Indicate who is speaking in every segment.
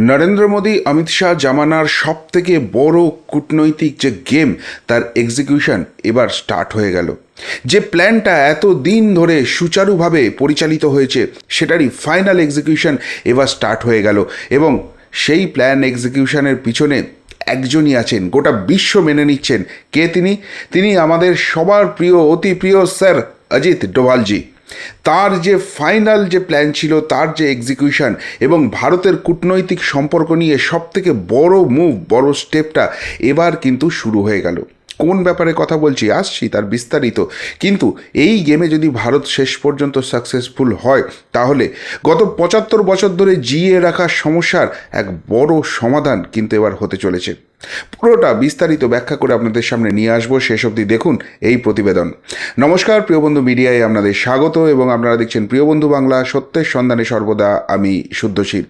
Speaker 1: নরেন্দ্র মোদী, অমিত শাহ জামানার সব থেকে বড় কূটনৈতিক যে গেম, তার এক্সিকিউশন এবার স্টার্ট হয়ে গেল। যে প্ল্যানটা এত দিন ধরে সুচারুভাবে পরিচালিত হয়েছে, সেটারই ফাইনাল এক্সিকিউশন এবার স্টার্ট হয়ে গেল এবং সেই প্ল্যান এক্সিকিউশনের পিছনে একজনই আছেন, গোটা বিশ্ব মেনে নিচ্ছেন। কে তিনি? তিনি আমাদের সবার প্রিয়, অতি প্রিয় স্যার অজিত ডোভালজি। তার যে ফাইনাল যে প্ল্যান ছিল, তার যে এক্সিকিউশন এবং ভারতের কূটনৈতিক সম্পর্ক নিয়ে সবথেকে বড় মুভ বড় স্টেপটা এবার কিন্তু শুরু হয়ে গেল। কোন ব্যাপারে কথা বলছি, আসছি, তার বিস্তারিত। কিন্তু এই গেমে যদি ভারত শেষ পর্যন্ত সাকসেসফুল হয়, তাহলে গত পঁচাত্তর বছর ধরে জিয়ে রাখা সমস্যার এক বড় সমাধান কিন্তু এবার হতে চলেছে। পুরোটা বিস্তারিত ব্যাখ্যা করে আপনাদের সামনে নিয়ে আসব, শেষ অবধি দেখুন এই প্রতিবেদন। নমস্কার, প্রিয় বন্ধু মিডিয়ায় আপনাদের স্বাগত, এবং আপনারা দেখছেন প্রিয় বন্ধু বাংলা, সত্যের সন্ধানে সর্বদা আমি শুদ্ধশীল।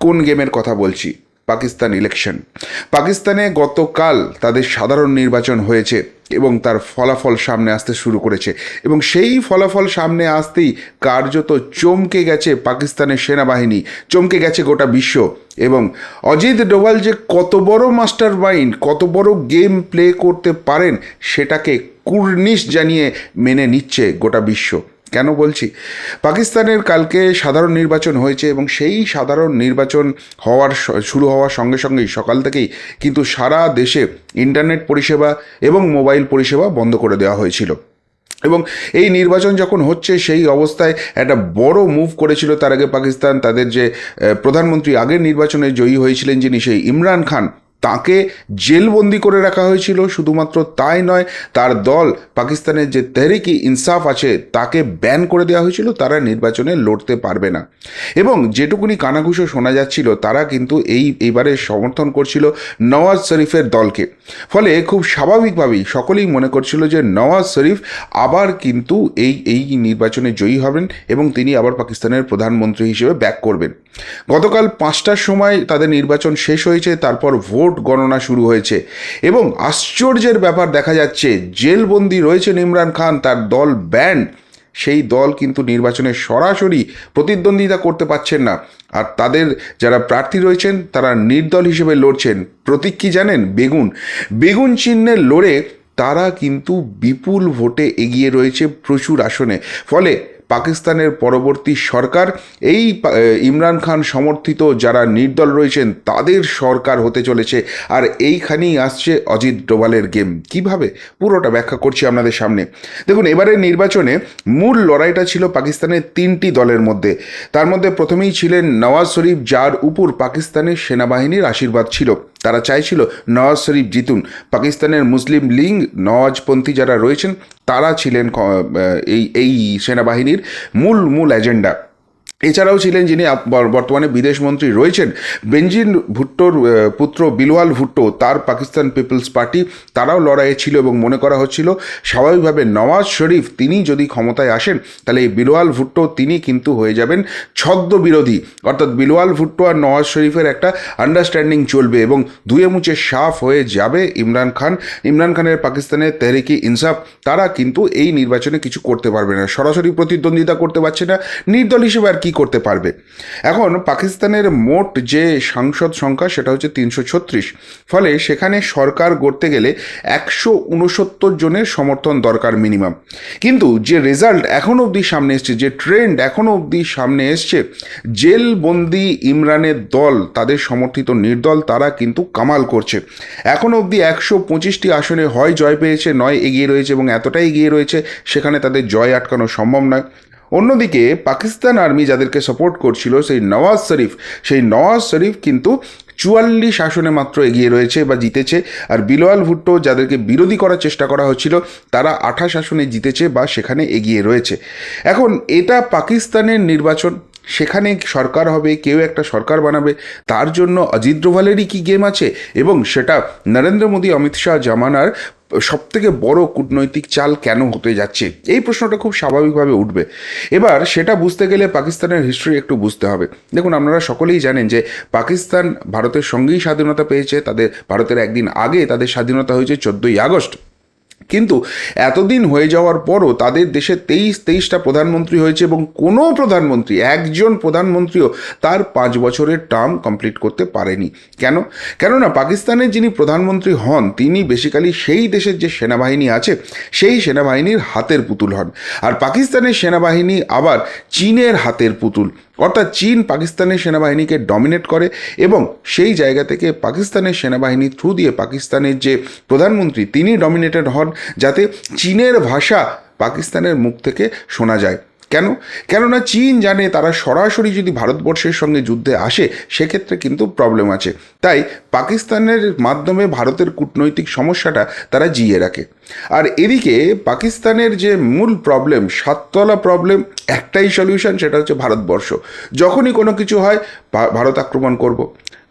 Speaker 1: কোন গেমের কথা বলছি? পাকিস্তান ইলেকশন পাকিস্তানে গতকাল তাদের সাধারণ নির্বাচন হয়েছে এবং তার ফলাফল সামনে আসতে শুরু করেছে। এবং সেই ফলাফল সামনে আসতেই কার্যত চমকে গেছে পাকিস্তানের সেনাবাহিনী, চমকে গেছে গোটা বিশ্ব। এবং অজিত ডোভাল যে কত বড় মাস্টার মাইন্ড কত বড় গেম প্লে করতে পারেন, সেটাকে কুর্নিশ জানিয়ে মেনে নিচ্ছে গোটা বিশ্ব। কেন বলছি? পাকিস্তানের কালকে সাধারণ নির্বাচন হয়েছে এবং সেই সাধারণ নির্বাচন হওয়ার শুরু হওয়ার সঙ্গে সঙ্গেই সকাল থেকেই কিন্তু সারা দেশে ইন্টারনেট পরিষেবা এবং মোবাইল পরিষেবা বন্ধ করে দেওয়া হয়েছিল। এবং এই নির্বাচন যখন হচ্ছে সেই অবস্থায় একটা বড় মুভ করেছিল তার আগে পাকিস্তান, তাদের যে প্রধানমন্ত্রী আগের নির্বাচনে জয়ী হয়েছিলেন যিনি সেই ইমরান খান তাকে জেলবন্দি করে রাখা হয়েছিল। শুধুমাত্র তাই নয়, তার দল পাকিস্তানের যে তেহরিকি ইনসাফ আছে, তাকে ব্যান করে দেওয়া হয়েছিল। তারা নির্বাচনে লড়তে পারবে না। এবং যেটুকুনি কানাঘুষো শোনা যাচ্ছিল, তারা কিন্তু এই এবারে সমর্থন করছিল নওয়াজ শরীফের দলকে। ফলে খুব স্বাভাবিকভাবেই সকলেই মনে করছিল যে নওয়াজ শরীফ আবার কিন্তু এই এই নির্বাচনে জয়ী হবেন এবং তিনি আবার পাকিস্তানের প্রধানমন্ত্রী হিসেবে ব্যাক করবেন। গতকাল পাঁচটার সময় তাদের নির্বাচন শেষ হয়েছে, তারপর ভোট গণনা শুরু হয়েছে। এবং আশ্চর্যের ব্যাপার দেখা যাচ্ছে, জেলবন্দি রয়েছেন ইমরান খান, তার দল ব্যান্ড। সেই দল কিন্তু নির্বাচনে সরাসরি প্রতিদ্বন্দ্বিতা করতে পারছেন না। আর তাদের যারা প্রার্থী রয়েছেন, তারা নির্দল হিসেবে লড়ছেন। প্রতীক কি জানেন? বেগুন। বেগুন চিহ্নে লড়ে তারা কিন্তু বিপুল ভোটে এগিয়ে রয়েছে প্রচুর আসনে। ফলে পাকিস্তানের পরবর্তী সরকার। এই ইমরান খান সমর্থিত যারা নির্দল রয়েছেন, তাদের সরকার হতে চলেছে। আর এইখানেই আসছে অজিত ডোভালের গেম। কীভাবে? পুরোটা ব্যাখ্যা করছি আপনাদের সামনে। দেখুন, এবারের নির্বাচনে মূল লড়াইটা ছিল পাকিস্তানের তিনটি দলের মধ্যে। তার মধ্যে প্রথমেই ছিলেন নওয়াজ শরীফ, যার উপর পাকিস্তানের সেনাবাহিনীর আশীর্বাদ ছিল। তারা চাইছিল নওয়াজ শরীফ জিতুন। পাকিস্তানের মুসলিম লিগ, নওয়াজপন্থী যারা রয়েছেন, তারা ছিলেন এই এই সেনাবাহিনীর মূল মূল এজেন্ডা। এছাড়াও ছিলেন যিনি বর্তমানে বিদেশমন্ত্রী রয়েছেন বেঞ্জিন ভুট্টোর পুত্র বিলওয়াল ভুট্টো, তার পাকিস্তান পিপলস পার্টি, তারাও লড়াইয়ে ছিল এবং মনে করা হচ্ছিল স্বাভাবিকভাবে নওয়াজ শরীফ তিনি যদি ক্ষমতায় আসেন, তাহলে এই বিলওয়াল ভুট্টো তিনি কিন্তু হয়ে যাবেন ছদ্ম বিরোধী অর্থাৎ বিলওয়াল ভুট্টো আর নওয়াজ শরীফের একটা আন্ডারস্ট্যান্ডিং চলবে এবং ধুয়ে মুছে সাফ হয়ে যাবে ইমরান খান। ইমরান খানের পাকিস্তানের তেহরিকি ইনসাফ, তারা কিন্তু এই নির্বাচনে কিছু করতে পারবে না। সরাসরি প্রতিদ্বন্দ্বিতা করতে পারছে না। নির্দল হিসেবে আর কি করতে পারবে। এখন পাকিস্তানের মোট যে সাংসদ সংখ্যা সেটা হচ্ছে তিনশো ছত্রিশ। ফলে সেখানে সরকার গড়তে গেলে একশো উনসত্তর জনের সমর্থন দরকার মিনিমাম কিন্তু যে রেজাল্ট এখনও অবধি সামনে এসছে, যে ট্রেন্ড এখনও অবধি সামনে এসছে, জেলবন্দি ইমরানের দল, তাদের সমর্থিত নির্দল, তারা কিন্তু কামাল করছে। এখনও অবধি একশো পঁচিশটি আসনে হয় জয় পেয়েছে, নয় এগিয়ে রয়েছে এবং এতটাই এগিয়ে রয়েছে, সেখানে তাদের জয় আটকানো সম্ভব নয়। অন্যদিকে পাকিস্তান আর্মি যাদেরকে সাপোর্ট করছিল সেই নওয়াজ শরীফ, সেই নওয়াজ শরীফ কিন্তু চুয়াল্লিশ আসনে মাত্র এগিয়ে রয়েছে বা জিতেছে। আর বিলোয়াল ভুট্টো যাদেরকে বিরোধী করার চেষ্টা করা হচ্ছিল, তারা আঠাশ আসনে জিতেছে বা সেখানে এগিয়ে রয়েছে। এখন এটা পাকিস্তানের নির্বাচন, সেখানে সরকার হবে, কেউ একটা সরকার বানাবে, তার জন্য অজিত ডোভালেরই কি গেম আছে? এবং সেটা নরেন্দ্র মোদী, অমিত শাহ, জামানার সবথেকে বড় কূটনৈতিক চাল কেন হতে যাচ্ছে? এই প্রশ্নটা খুব স্বাভাবিকভাবে উঠবে। এবার সেটা বুঝতে গেলে পাকিস্তানের হিস্ট্রি একটু বুঝতে হবে। দেখুন, আপনারা সকলেই জানেন যে পাকিস্তান ভারতের সঙ্গেই স্বাধীনতা পেয়েছে, তাদের, ভারতের একদিন আগে তাদের স্বাধীনতা হয়েছে চোদ্দোই আগস্ট। কিন্তু এতদিন হয়ে যাওয়ার পরও তাদের দেশে তেইশ তেইশটা প্রধানমন্ত্রী হয়েছে এবং কোনো প্রধানমন্ত্রী, একজন প্রধানমন্ত্রীও তার পাঁচ বছরের টার্ম কমপ্লিট করতে পারেনি। কেন? কেননা পাকিস্তানের যিনি প্রধানমন্ত্রী হন, তিনি বেসিক্যালি সেই দেশের যে সেনাবাহিনী আছে, সেই সেনাবাহিনীর হাতের পুতুল হন। আর পাকিস্তানের সেনাবাহিনী আবার চীনের হাতের পুতুল। অর্থাৎ চীন পাকিস্তানের সেনাবাহিনীকে ডমিনেট করে এবং সেই জায়গা থেকে পাকিস্তানের সেনাবাহিনীর থ্রু দিয়ে পাকিস্তানের যে প্রধানমন্ত্রী, তিনি ডমিনেটেড হন যাতে চীনের ভাষা পাকিস্তানের মুখ থেকে শোনা যায়। কেন? কেননা চীন জানে তারা সরাসরি যদি ভারতবর্ষের সঙ্গে যুদ্ধে আসে, সেক্ষেত্রে কিন্তু প্রবলেম আছে। তাই পাকিস্তানের মাধ্যমে ভারতের কূটনৈতিক সমস্যাটা তারা জিয়ে রাখে। আর এদিকে পাকিস্তানের যে মূল প্রবলেম সাততলা প্রবলেম একটাই সলিউশন সেটা হচ্ছে ভারতবর্ষ। যখনই কোনো কিছু হয় ভারত আক্রমণ করব।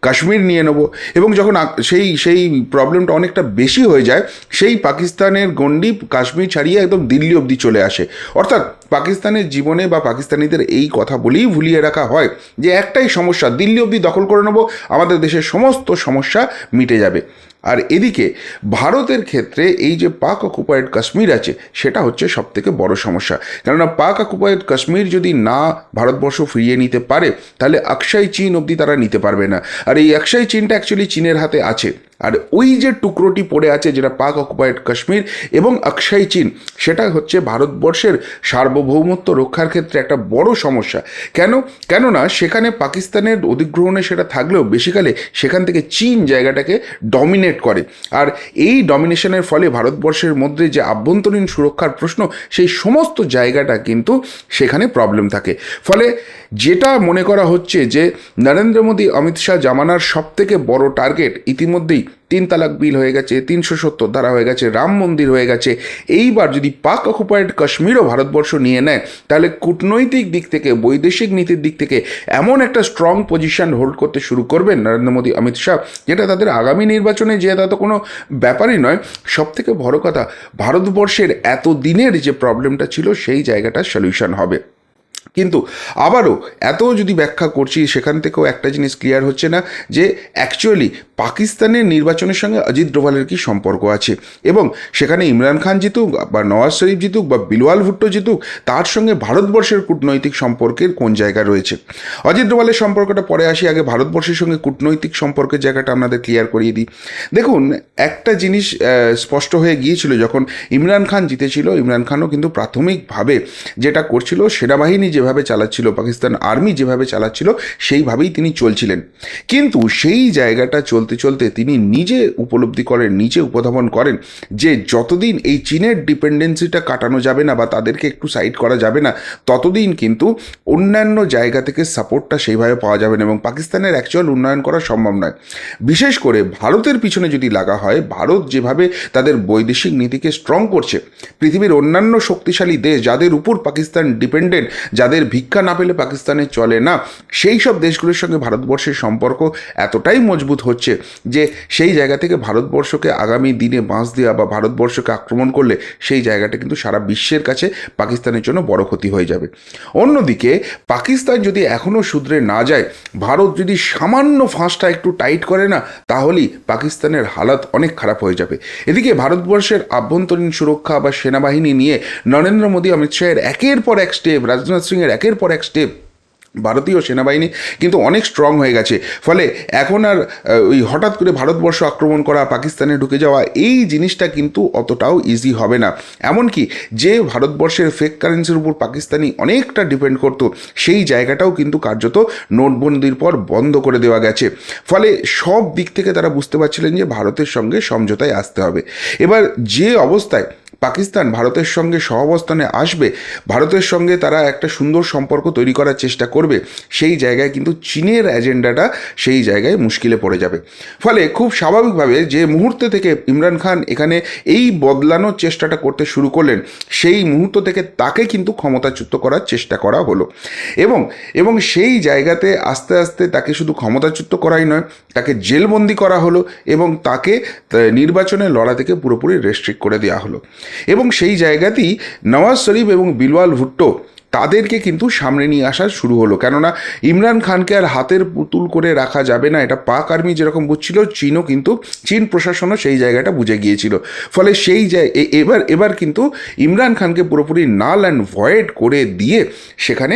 Speaker 1: কাশ্মীর নিয়ে নেব এবং যখন সেই সেই প্রবলেমটা অনেকটা বেশি হয়ে যায়, সেই পাকিস্তানের গণ্ডি কাশ্মীর ছাড়িয়ে একদম দিল্লি অবধি চলে আসে। অর্থাৎ পাকিস্তানের জীবনে বা পাকিস্তানিদের এই কথা বলেই ভুলিয়ে রাখা হয় যে একটাই সমস্যা, দিল্লি অবধি দখল করে নেব, আমাদের দেশের সমস্ত সমস্যা মিটে যাবে। আর এদিকে ভারতের ক্ষেত্রে এই যে পাক অকুপায়েড কাশ্মীর আছে, সেটা হচ্ছে সব থেকে বড় সমস্যা। কেননা পাক অকুপায়েড কাশ্মীর যদি না ভারতবর্ষ ফিরিয়ে নিতে পারে, তাহলে অক্ষয় চীন অবধি তারা নিতে পারবে না। আর এই অক্ষয় চীনটা অ্যাকচুয়ালি চীনের হাতে আছে। আর ওই যে টুকরোটি পড়ে আছে যেটা পাক অকুপায়েড কাশ্মীর এবং অক্ষয় চীন, সেটা হচ্ছে ভারতবর্ষের সার্বভৌমত্ব রক্ষার ক্ষেত্রে একটা বড় সমস্যা। কেন? কেননা সেখানে পাকিস্তানের অধিগ্রহণে সেটা থাকলেও বেশিকালে সেখান থেকে চীন জায়গাটাকে ডমিনেট করে। আর এই ডমিনেশনের ফলে ভারতবর্ষের মধ্যে যে আভ্যন্তরীণ সুরক্ষার প্রশ্ন, সেই সমস্ত জায়গাটা কিন্তু সেখানে প্রবলেম থাকে। ফলে যেটা মনে করা হচ্ছে যে নরেন্দ্র মোদী, অমিত শাহ জামানার সব থেকে বড় টার্গেট ইতিমধ্যেই তিন তালাক বিল হয়ে গেছে, তিনশো সত্তর ধারা হয়ে গেছে, রাম মন্দির হয়ে গেছে। এইবার যদি পাক অকুপায়েড কাশ্মীরও ভারতবর্ষ নিয়ে নেয়, তাহলে কূটনৈতিক দিক থেকে, বৈদেশিক নীতির দিক থেকে এমন একটা স্ট্রং পজিশন হোল্ড করতে শুরু করবেন নরেন্দ্র মোদী, অমিত শাহ, যেটা তাদের আগামী নির্বাচনে যে তা তো কোনো ব্যাপারই নয় সব থেকে বড় কথা, ভারতবর্ষের এত দিনের যে প্রবলেমটা ছিল, সেই জায়গাটা সলিউশন হবে। কিন্তু আবারও এত যদি ব্যাখ্যা করছি, সেখান থেকেও একটা জিনিস ক্লিয়ার হচ্ছে না যে অ্যাকচুয়ালি পাকিস্তানের নির্বাচনের সঙ্গে অজিত ডোভালের কি সম্পর্ক আছে? এবং সেখানে ইমরান খান জিতুক বা নওয়াজ শরীফ জিতুক বা বিলওয়াল ভুট্টো জিতুক, তার সঙ্গে ভারতবর্ষের কূটনৈতিক সম্পর্কের কোন জায়গা রয়েছে? অজিত ডোভালের সম্পর্কটা পরে আসি, আগে ভারতবর্ষের সঙ্গে কূটনৈতিক সম্পর্কের জায়গাটা আপনাদের ক্লিয়ার করিয়ে দিই। দেখুন, একটা জিনিস স্পষ্ট হয়ে গিয়েছিল যখন ইমরান খান জিতেছিল, ইমরান খানও কিন্তু প্রাথমিকভাবে যেটা করছিল সেনাবাহিনী যেভাবে চালাচ্ছিল, পাকিস্তান আর্মি যেভাবে চালাচ্ছিল, সেইভাবেই তিনি চলছিলেন। কিন্তু সেই জায়গাটা চলতে চলতে তিনি নিজে উপলব্ধি করেন, নিজে উপধাবন করেন যে যতদিন এই চীনের ডিপেন্ডেন্সিটা কাটানো যাবে না বা তাদেরকে একটু সাইড করা যাবে না, ততদিন কিন্তু অন্যান্য জায়গা থেকে সাপোর্টটা সেইভাবে পাওয়া যাবে না এবং পাকিস্তানের অ্যাকচুয়াল উন্নয়ন করা সম্ভব নয়। বিশেষ করে ভারতের পিছনে যদি লাগা হয়, ভারত যেভাবে তাদের বৈদেশিক নীতিকে স্ট্রং করছে, পৃথিবীর অন্যান্য শক্তিশালী দেশ যাদের উপর পাকিস্তান ডিপেন্ডেন্ট যাদের ভিক্ষা না পেলে পাকিস্তানে চলে না। সেই সব দেশগুলোর সঙ্গে ভারতবর্ষের সম্পর্ক এতটাই মজবুত হচ্ছে যে সেই জায়গা থেকে ভারতবর্ষকে আগামী দিনে বাঁশ দেওয়া বা ভারতবর্ষকে আক্রমণ করলে সেই জায়গাটা কিন্তু সারা বিশ্বের কাছে পাকিস্তানের জন্য বড় ক্ষতি হয়ে যাবে। অন্যদিকে পাকিস্তান যদি এখনও শুধরে না যায়, ভারত যদি সামান্য ফাঁসটা একটু টাইট করে না, তাহলেই পাকিস্তানের হালাত অনেক খারাপ হয়ে যাবে। এদিকে ভারতবর্ষের আভ্যন্তরীণ সুরক্ষা বা সেনাবাহিনী নিয়ে নরেন্দ্র মোদী অমিত শাহের একের পর এক স্টেপ, রাজনাথ সিংয়ের একের পর এক স্টেপ ভারতীয় সেনাবাহিনী কিন্তু অনেক স্ট্রং হয়ে গেছে। ফলে এখন আর ওই হঠাৎ করে ভারতবর্ষ আক্রমণ করা, পাকিস্তানে ঢুকে যাওয়া, এই জিনিসটা কিন্তু অতটাও ইজি হবে না। এমনকি যে ভারতবর্ষের ফেক কারেন্সির উপর পাকিস্তানি অনেকটা ডিপেন্ড করতো, সেই জায়গাটাও কিন্তু কার্যত নোটবন্দির পর বন্ধ করে দেওয়া গেছে। ফলে সব দিক থেকে তারা বুঝতে পারছিলেন যে ভারতের সঙ্গে সমঝোতায় আসতে হবে। এবার যে অবস্থায় পাকিস্তান ভারতের সঙ্গে সহাবস্থানে আসবে, ভারতের সঙ্গে তারা একটা সুন্দর সম্পর্ক তৈরি করার চেষ্টা করবে, সেই জায়গায় কিন্তু চীনের এজেন্ডাটা সেই জায়গায় মুশকিলে পড়ে যাবে। ফলে খুব স্বাভাবিকভাবে যে মুহূর্তে থেকে ইমরান খান এখানে এই বদলানোর চেষ্টাটা করতে শুরু করলেন, সেই মুহূর্ত থেকে তাকে কিন্তু ক্ষমতাচ্যুত করার চেষ্টা করা হলো। এবং এবং সেই জায়গাতে আস্তে আস্তে তাকে শুধু ক্ষমতাচ্যুত করাই নয়, তাকে জেলবন্দি করা হলো এবং তাকে নির্বাচনে লড়া থেকে পুরোপুরি রেস্ট্রিক্ট করে দেওয়া হলো। এবং সেই জায়গাতেই নওয়াজ শরীফ এবং বিলওয়াল ভুট্টো তাদেরকে কিন্তু সামনে নিয়ে আসা শুরু হলো। কেননা ইমরান খানকে আর হাতের পুতুল করে রাখা যাবে না, এটা পাক আর্মি যেরকম বুঝছিল, চীনও কিন্তু, চীন প্রশাসনও সেই জায়গাটা বুঝে গিয়েছিল। ফলে সেই জায় এবার এবার কিন্তু ইমরান খানকে পুরোপুরি নাল অ্যান্ড ভয়েড করে দিয়ে সেখানে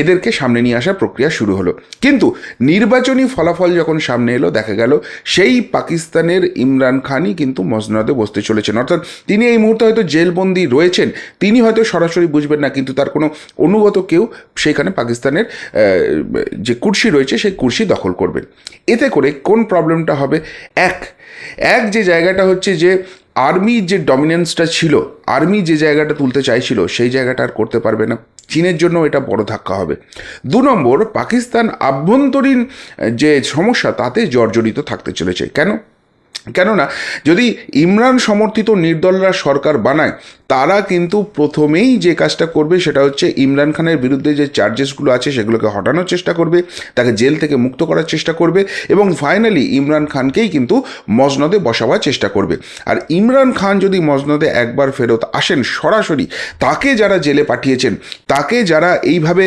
Speaker 1: এদেরকে সামনে নিয়ে আসার প্রক্রিয়া শুরু হলো। কিন্তু নির্বাচনী ফলাফল যখন সামনে এলো, দেখা গেল সেই পাকিস্তানের ইমরান খানই কিন্তু মসনদে বসতে চলেছেন। অর্থাৎ তিনি এই মুহূর্তে হয়তো জেলবন্দি রয়েছেন, তিনি হয়তো সরাসরি বুঝবেন না, কিন্তু তার কোনো অনুগত কেউ সেখানে পাকিস্তানের যে কুর্সি রয়েছে সেই কুর্সি দখল করবেন এতে করে কোন প্রবলেমটা হবে? এক এক যে জায়গাটা হচ্ছে যে আর্মির যে ডমিনেন্সটা ছিল, আর্মি যে জায়গাটা তুলতে চাইছিল সেই জায়গাটা আর করতে পারবে না। চীনের জন্য এটা বড় ধাক্কা হবে। দু নম্বর, পাকিস্তান আভ্যন্তরীণ যে সমস্যা তাতে জর্জরিত থাকতে চলেছে। কেন? কেননা, যদি ইমরান সমর্থিত নির্দলরা সরকার বানায়, তারা কিন্তু প্রথমেই যে কাজটা করবে সেটা হচ্ছে ইমরান খানের বিরুদ্ধে যে চার্জেসগুলো আছে সেগুলোকে হটানোর চেষ্টা করবে, তাকে জেল থেকে মুক্ত করার চেষ্টা করবে এবং ফাইনালি ইমরান খানকেই কিন্তু মসনদে বসাবার চেষ্টা করবে। আর ইমরান খান যদি মসনদে একবার ফেরত আসেন সরাসরি, তাকে যারা জেলে পাঠিয়েছেন, তাকে যারা এইভাবে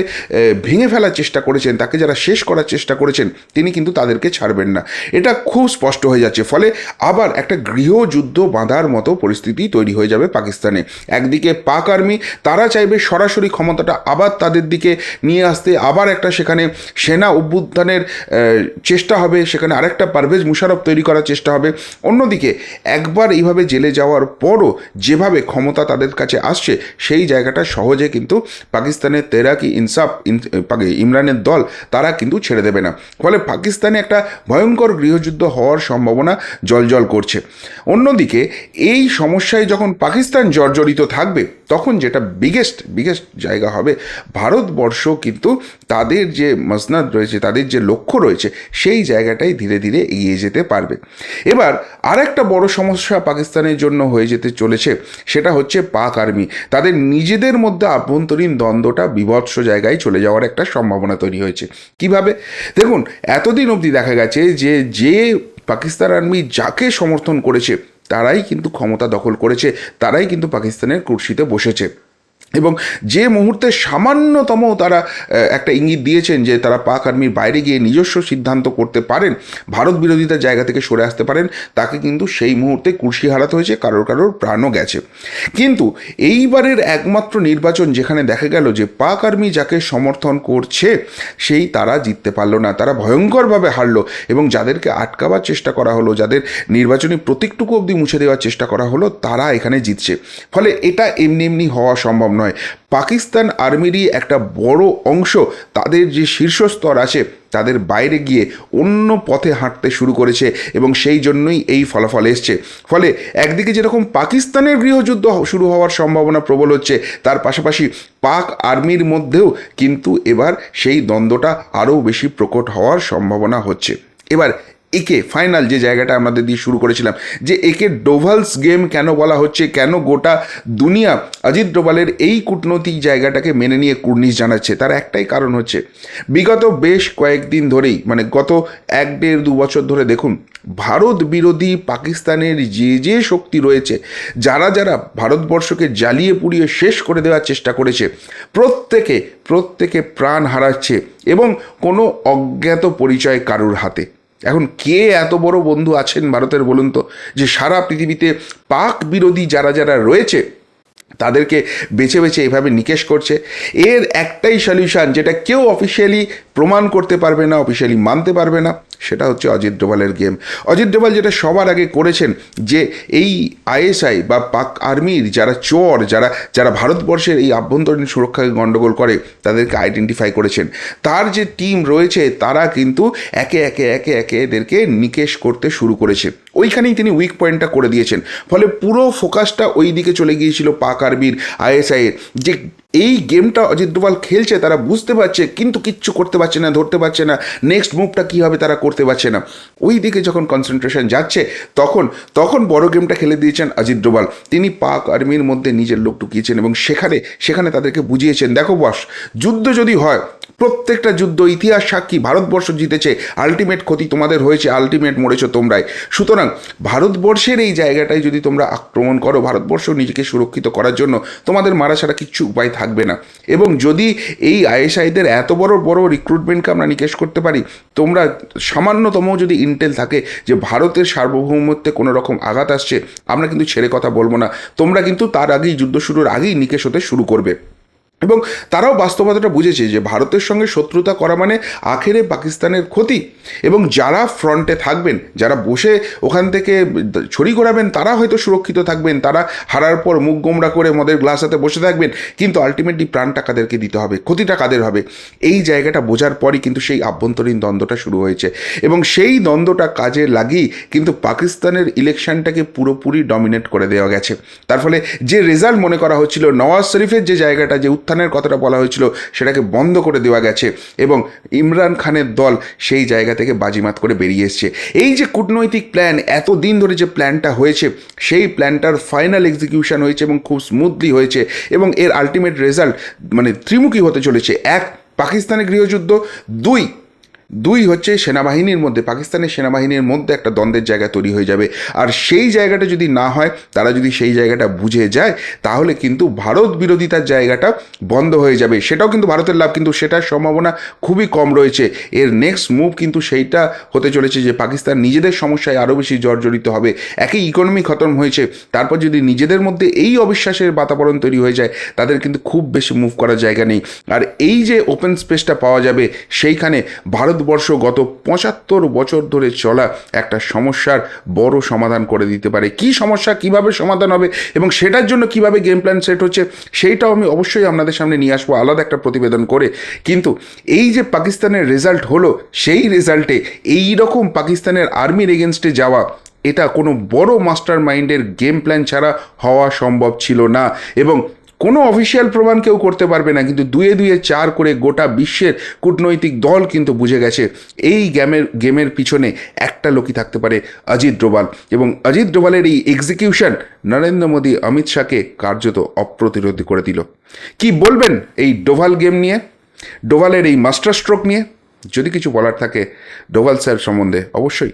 Speaker 1: ভেঙে ফেলার চেষ্টা করেছেন, তাকে যারা শেষ করার চেষ্টা করেছেন, তিনি কিন্তু তাদেরকে ছাড়বেন না। এটা খুব স্পষ্ট হয়ে যাচ্ছে। ফলে আবার একটা গৃহযুদ্ধ বাঁধার মতো পরিস্থিতি তৈরি হয়ে যাবে পাকিস্তানে। একদিকে পাক আর্মি, তারা চাইবে সরাসরি ক্ষমতাটা আবার তাদের দিকে নিয়ে আসতে, আবার একটা সেখানে সেনা অভ্যুত্থানের চেষ্টা হবে, সেখানে আরেকটা পারভেজ মুশারফ তৈরি করার চেষ্টা হবে। অন্যদিকে একবার এইভাবে জেলে যাওয়ার পরও যেভাবে ক্ষমতা তাদের কাছে আসছে, সেই জায়গাটা সহজে কিন্তু পাকিস্তানের তেরাকি ইনসাফ ইমরানের দল, তারা কিন্তু ছেড়ে দেবে না। ফলে পাকিস্তানে একটা ভয়ঙ্কর গৃহযুদ্ধ হওয়ার সম্ভাবনা জলজল করছে। অন্যদিকে, এই সমস্যায় যখন পাকিস্তান জর্জরিত থাকবে, তখন যেটা বিগেস্ট বিগেস্ট জায়গা হবে ভারতবর্ষ কিন্তু তাদের যে মসনাদ রয়েছে, তাদের যে লক্ষ্য রয়েছে, সেই জায়গাটাই ধীরে ধীরে এগিয়ে যেতে পারবে। এবার, আরেকটা বড় সমস্যা পাকিস্তানের জন্য হয়ে যেতে চলেছে, সেটা হচ্ছে পাক আর্মি। তাদের নিজেদের মধ্যে আভ্যন্তরীণ দ্বন্দ্বটা বিভৎস জায়গায় চলে যাওয়ার একটা সম্ভাবনা তৈরি হয়েছে। কীভাবে? দেখুন, এতদিন অবধি দেখা গেছে যে যে পাকিস্তান আর্মি যাকে সমর্থন করেছে, তারাই কিন্তু ক্ষমতা দখল করেছে, তারাই কিন্তু পাকিস্তানের কুর্সিতে বসেছে। এবং যে মুহূর্তে সামান্যতম তারা একটা ইঙ্গিত দিয়েছেন যে তারা পাক আর্মির বাইরে গিয়ে নিজস্ব সিদ্ধান্ত করতে পারেন, ভারত বিরোধিতার জায়গা থেকে সরে আসতে পারেন, তাকে কিন্তু সেই মুহূর্তে কুর্সি হারাতে হয়েছে, কারোর কারোর প্রাণও গেছে। কিন্তু এইবারের একমাত্র নির্বাচন যেখানে দেখা গেল যে পাক আর্মি যাকে সমর্থন করছে, সেই তারা জিততে পারল না, তারা ভয়ঙ্করভাবে হারলো এবং যাদেরকে আটকাবার চেষ্টা করা হলো, যাদের নির্বাচনী প্রতীকটুকু অবধি মুছে দেওয়ার চেষ্টা করা হলো, তারা এখানে জিতছে। ফলে এটা এমনি এমনি হওয়া সম্ভব নয়। পাকিস্তান আর্মিরই একটা বড় অংশ। তাদের যে শীর্ষস্তর আছে, তাদের বাইরে গিয়ে অন্য পথে হাঁটতে শুরু করেছে এবং সেই জন্যই এই ফলাফল এসছে। ফলে একদিকে যেরকম পাকিস্তানের গৃহযুদ্ধ শুরু হওয়ার সম্ভাবনা প্রবল হচ্ছে, তার পাশাপাশি পাক আর্মির মধ্যেও কিন্তু এবার সেই দ্বন্দ্বটা আরও বেশি প্রকট হওয়ার সম্ভাবনা হচ্ছে। এবার একে ফাইনাল যে জায়গাটা আমাদের দিয়ে শুরু করেছিলাম, যে একে ডোভালস গেম কেন বলা হচ্ছে, কেন গোটা দুনিয়া অজিত ডোভালের এই কূটনৈতিক জায়গাটাকে মেনে নিয়ে কুর্নিশ জানাচ্ছে, তার একটাই কারণ হচ্ছে, বিগত বেশ কয়েকদিন ধরেই মানে গত এক দেড় দু বছর ধরে দেখুন, ভারত বিরোধী পাকিস্তানের যে যে শক্তি রয়েছে, যারা যারা ভারতবর্ষকে জ্বালিয়ে পুড়িয়ে শেষ করে দেওয়ার চেষ্টা করেছে, প্রত্যেকে প্রত্যেকে প্রাণ হারাচ্ছে এবং কোনো অজ্ঞাত পরিচয় কারুর হাতে। এখন কে এত বড় বন্ধু আছেন ভারতের বলুন তো, যে সারা পৃথিবীতে পাক বিরোধী যারা যারা রয়েছে, তাদেরকে বেছে বেছে এভাবে নিকেশ করছে। এর একটাই সলিউশান যেটা কেউ অফিসিয়ালি প্রমাণ করতে পারবে না অফিসিয়ালি মানতে পারবে না। সেটা হচ্ছে অজিত ডোভালের গেম। অজিত ডোভাল যেটা সবার আগে করেছেন যে এই আইএসআই বা পাক আর্মির যারা চোর, যারা যারা ভারতবর্ষের এই আভ্যন্তরীণ সুরক্ষাকে গণ্ডগোল করে, তাদেরকে আইডেন্টিফাই করেছেন। তার যে টিম রয়েছে, তারা কিন্তু একে একে একে একে, এদেরকে নিকেশ করতে শুরু করেছে। ওইখানেই তিনি উইক পয়েন্টটা করে দিয়েছেন। ফলে পুরো ফোকাসটা ওই দিকে চলে গিয়েছিল পাক আর্মির আইএসআইয়ের যে এই গেমটা অজিত ডোভাল খেলছে, তারা বুঝতে পারছে, কিন্তু কিচ্ছু করতে পারছে না, ধরতে পারছে না নেক্সট মুভটা কী হবে তারা করতে পারছে না। ওই দিকে যখন কনসেন্ট্রেশন যাচ্ছে, তখন তখন বড় গেমটা খেলে দিয়েছেন অজিত ডোভাল তিনি পাক আর্মির মধ্যে নিজের লোক ঢুকিয়েছেন এবং সেখানে সেখানে তাদেরকে বুঝিয়েছেন, দেখো বস যুদ্ধ যদি হয় প্রত্যেকটা যুদ্ধ ইতিহাস সাক্ষী, ভারতবর্ষ জিতেছে আলটিমেট ক্ষতি তোমাদের হয়েছে আলটিমেট মরেছো তোমরাই। সুতরাং ভারতবর্ষের এই জায়গাটায় যদি তোমরা আক্রমণ করো, ভারতবর্ষ নিজেকে সুরক্ষিত করার জন্য, তোমাদের মারা ছাড়া কিচ্ছু উপায় থাকবে না। এবং যদি এই আইএসআইদের এত বড় বড় রিক্রুটমেন্টকে আমরা নিকেশ করতে পারি, তোমরা সামান্যতম যদি ইন্টেল থাকে যে ভারতের সার্বভৌমত্বে কোনো রকম আঘাত আসছে, আমরা কিন্তু ছেড়ে কথা বলব না। তোমরা কিন্তু তার আগেই যুদ্ধ শুরুর আগেই নিকেশ হতে শুরু করবে। এবং তারাও বাস্তবতাটা বুঝেছে যে ভারতের সঙ্গে শত্রুতা করা মানে আখেরে পাকিস্তানের ক্ষতি। এবং যারা ফ্রন্টে থাকবেন, যারা বসে ওখান থেকে ছড়ি ঘোরাবেন, তারা হয়তো সুরক্ষিত থাকবেন, তারা হারার পর মুখ গোমরা করে মদের গ্লাস হাতে বসে থাকবেন, কিন্তু আলটিমেটলি প্রাণটা কাদেরকে দিতে হবে, ক্ষতিটা কাদের হবে? এই জায়গাটা বোঝার পরই কিন্তু সেই আভ্যন্তরীণ দ্বন্দ্বটা শুরু হয়েছে। এবং সেই দ্বন্দ্বটা কাজে লাগিয়ে কিন্তু পাকিস্তানের ইলেকশনটাকে পুরোপুরি ডমিনেট করে দেওয়া গেছে। তার ফলে যে রেজাল্ট মনে করা হচ্ছিল নওয়াজ শরীফের যে জায়গাটা, যে উত্থানের কথাটা বলা হয়েছিল, সেটাকে বন্ধ করে দেওয়া গেছে এবং ইমরান খানের দল সেই জায়গা থেকে বাজিমাত করে বেরিয়ে এসছে। এই যে কূটনৈতিক প্ল্যান এত দিন ধরে যে প্ল্যানটা হয়েছে, সেই প্ল্যানটার ফাইনাল এক্সিকিউশন হয়েছে এবং খুব স্মুথলি হয়েছে এবং এর আলটিমেট রেজাল্ট মানে ত্রিমুখী হতে চলেছে। এক, পাকিস্তানের গৃহযুদ্ধ। দুই দুই হচ্ছে সেনাবাহিনীর মধ্যে, পাকিস্তানের সেনাবাহিনীর মধ্যে একটা দ্বন্দ্বের জায়গা তৈরি হয়ে যাবে। আর সেই জায়গাটা যদি না হয়, তারা যদি সেই জায়গাটা বুঝে যায়, তাহলে কিন্তু ভারত বিরোধিতার জায়গাটা বন্ধ হয়ে যাবে। সেটাও কিন্তু ভারতের লাভ, কিন্তু সেটার সম্ভাবনা খুবই কম রয়েছে। এর নেক্সট মুভ কিন্তু সেইটা হতে চলেছে যে, পাকিস্তান নিজেদের সমস্যায় আরও বেশি জর্জরিত হবে। একই ইকোনমি খতম হয়েছে, তারপর যদি নিজেদের মধ্যে এই অবিশ্বাসের বাতাবরণ তৈরি হয়ে যায়, তাদের কিন্তু খুব বেশি মুভ করার জায়গা নেই। আর এই যে ওপেন স্পেসটা পাওয়া যাবে, সেইখানে ভারতবর্ষ গত পঁচাত্তর বছর ধরে চলা একটা সমস্যার বড় সমাধান করে দিতে পারে। কি সমস্যা, কীভাবে সমাধান হবে এবং সেটার জন্য কীভাবে গেম প্ল্যান সেট হচ্ছে, সেইটাও আমি অবশ্যই আপনাদের সামনে নিয়ে আসব আলাদা একটা প্রতিবেদন করে। কিন্তু এই যে পাকিস্তানের রেজাল্ট হলো, সেই রেজাল্টে এই রকম পাকিস্তানের আর্মির এগেনস্টে যাওয়া, এটা কোনো বড় মাস্টার মাইন্ডের গেম প্ল্যান ছাড়া হওয়া সম্ভব ছিল না। এবং কোনো অফিসিয়াল প্রমাণ কেউ করতে পারবে না, কিন্তু দুয়ে দুয়ে চার করে গোটা বিশ্বের কূটনৈতিক দল কিন্তু বুঝে গেছে, এই গেমের গেমের পিছনে একটা লোকই থাকতে পারে অজিত ডোভাল। এবং অজিত ডোভালের এই এক্সিকিউশন নরেন্দ্র মোদী অমিত শাহকে কার্যত অপ্রতিরোধী করে দিল। কি বলবেন এই ডোভাল গেম নিয়ে? ডোভালের এই মাস্টার স্ট্রোক নিয়ে? যদি কিছু বলার থাকে ডোভাল স্যার সম্বন্ধে অবশ্যই।